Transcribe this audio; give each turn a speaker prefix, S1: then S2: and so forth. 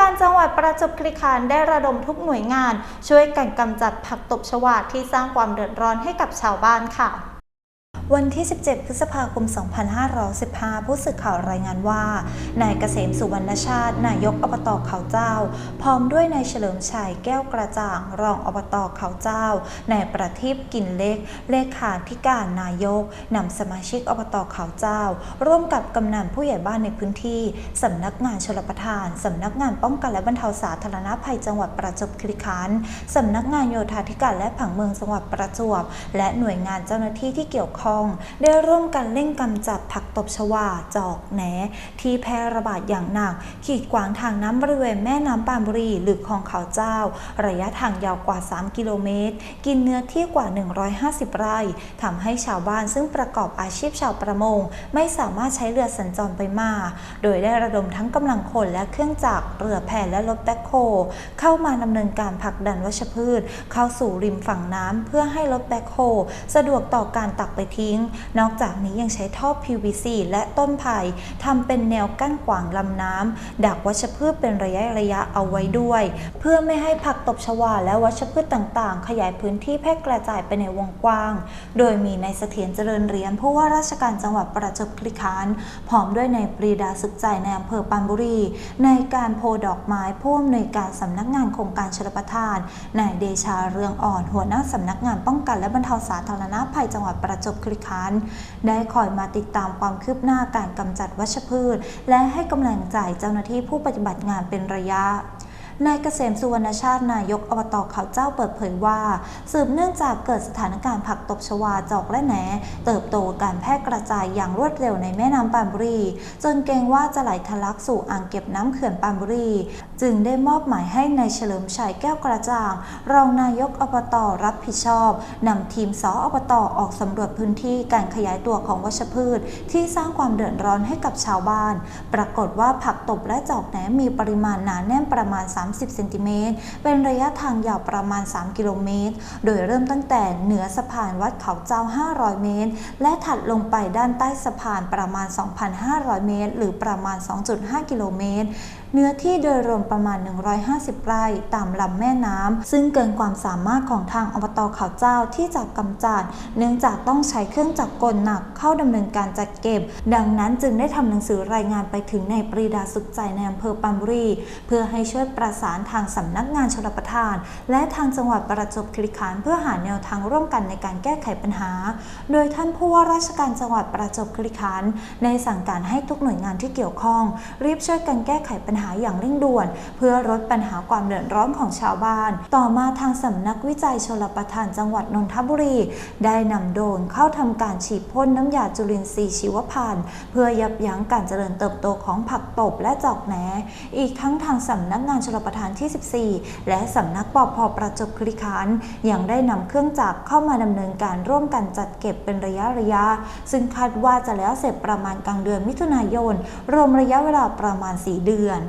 S1: การจังหวัดประจวบคีรีขันธ์ได้ระดมทุกหน่วยงาน ช่วยกันกำจัดผักตบชวาที่สร้างความเดือดร้อนให้กับชาวบ้านค่ะ วันที่ 17 พฤษภาคม 2515 ผู้สื่อข่าวรายงานว่า นายเกษมสุวรรณชาติ นายกอบตเขาเจ้า พร้อมด้วยนายเฉลิมชัยแก้วกระจ่าง รองอบตเขาเจ้า นายประทีปกินเล็ก เลขาธิการนายกนำสมาชิกอบตเขาเจ้า ร่วมกับกำนันผู้ใหญ่บ้านในพื้นที่สำนักงานชลประทานสำนักงานป้องกันและบรรเทาสาธารณภัยจังหวัดประจวบคีรีขันธ์สำนักงานโยธาธิการและผังเมืองจังหวัดประจวบ และหน่วยงานเจ้าหน้าที่ที่เกี่ยวข้องได้ร่วมกันเร่งกำจัดผักตบชวาจอกแหน ที่แพร่ระบาดอย่างหนัก ขีดขวางทางน้ำบริเวณแม่น้ำปานบุรีหรือคลองเขาเจ้า ระยะทางยาวกว่า 3 กิโลเมตร กินเนื้อที่กว่า 150 ไร่ทำให้ชาวบ้านซึ่งประกอบอาชีพชาวประมง ไม่สามารถใช้เรือสัญจรไปมา โดยได้ระดมทั้งกำลังคนและเครื่องจักรเรือแพและรถแบ็คโฮเข้ามาดำเนินการผลักดันวัชพืช เข้าสู่ริมฝั่งน้ำเพื่อให้รถแบ็คโฮสะดวกต่อการตักไปทิ้ง นอกจากนี้ยังใช้ท่อ PVC และต้นไผ่ทำเป็นแนวกั้นขวางลำน้ำดักวัชพืชเป็นระยะระยะเอาไว้ด้วย เพื่อไม่ให้ผักตบชวาและวัชพืชต่างๆ ขยายพื้นที่แพร่กระจายไปในวงกว้าง โดยมีนายเสถียรเจริญเรียนผู้ว่าราชการจังหวัดประจวบคีรีขันธ์พร้อมด้วยนายปรีดาสุขใจในอำเภอปานบุรี ในการโพดอกไม้ผู้อำนวยการสำนักงานโครงการชลประทานนายเดชาเรืองอ่อนหัวหน้าสำนักงานป้องกันและบรรเทาสาธารณภัยจังหวัดประจวบคีรีคันได้คอยมาติดตามความคืบหน้าการกำจัดวัชพืช และให้กำลังใจเจ้าหน้าที่ผู้ปฏิบัติงานเป็นระยะ นายเกษมสุวรรณชาตินายกอบตเขาเจ้าเปิดเผยว่า สืบเนื่องจากเกิดสถานการณ์ผักตบชวาจอกและแหน เติบโตการแพร่กระจายอย่างรวดเร็วในแม่น้ำปานบุรี จนเกรงว่าจะไหลทะลักสู่อ่างเก็บน้ำเขื่อนปานบุรี จึงได้มอบหมายให้นายเฉลิมชัยแก้วกระจ่าง รองนายกอบตรับผิดชอบนำทีมสออบตออกสำรวจพื้นที่การขยายตัวของวัชพืช ที่สร้างความเดือดร้อนให้กับชาวบ้าน ปรากฏว่าผักตบและจอกแหนมีปริมาณหนาแน่นประมาณ30เซนติเมตรเป็นระยะทางยาวประมาณ 3 กิโลเมตร โดยเริ่มตั้งแต่เหนือสะพานวัดเขาเจ้า 500 เมตร และถัดลงไปด้านใต้สะพานประมาณ 2,500 เมตร หรือประมาณ 2.5 กิโลเมตรเนื้อที่โดยรวมประมาณ 150 ไร่ตามลำแม่น้ำ ซึ่งเกินความสามารถของทางอบตเขาเจ้าที่จะกำจัด เนื่องจากต้องใช้เครื่องจักรกลหนักเข้าดำเนินการจัดเก็บ ดังนั้นจึงได้ทำหนังสือรายงานไปถึงในายปรีดาสุขใจในอำเภอปรานบุรี เพื่อให้ช่วยประสานทางสำนักงานชลประทาน และทางจังหวัดประจวบคีรีขันธ์เพื่อหาแนวทางร่วมกันในการแก้ไขปัญหา โดยท่านผู้ว่าราชการจังหวัดประจวบคีรีขันธ์ได้สั่งการให้ทุกหน่วยงานที่เกี่ยวข้อง รีบช่วยกันแก้ไขปัญหาอย่างเร่งด่วน เพื่อลดปัญหาความเดือดร้อนของชาวบ้าน ต่อมาทางสำนักวิจัยชลประทานจังหวัดนนทบุรี ได้นำโดรนเข้าทำการฉีดพ่นน้ำยาจุลินทรีย์ชีวพันธุ์ เพื่อยับยั้งการเจริญเติบโตของผักตบและจอกแหนอีกทั้งทางสำนักงานชลประประทานที่ 14 และสำนักปอพอประจบคีรีขันยังได้นำเครื่องจักรเข้ามาดำเนินการร่วมกันจัดเก็บเป็นระยะระยะ ซึ่งคาดว่าจะแล้วเสร็จประมาณกลางเดือนมิถุนายน รวมระยะเวลาประมาณ 4 เดือน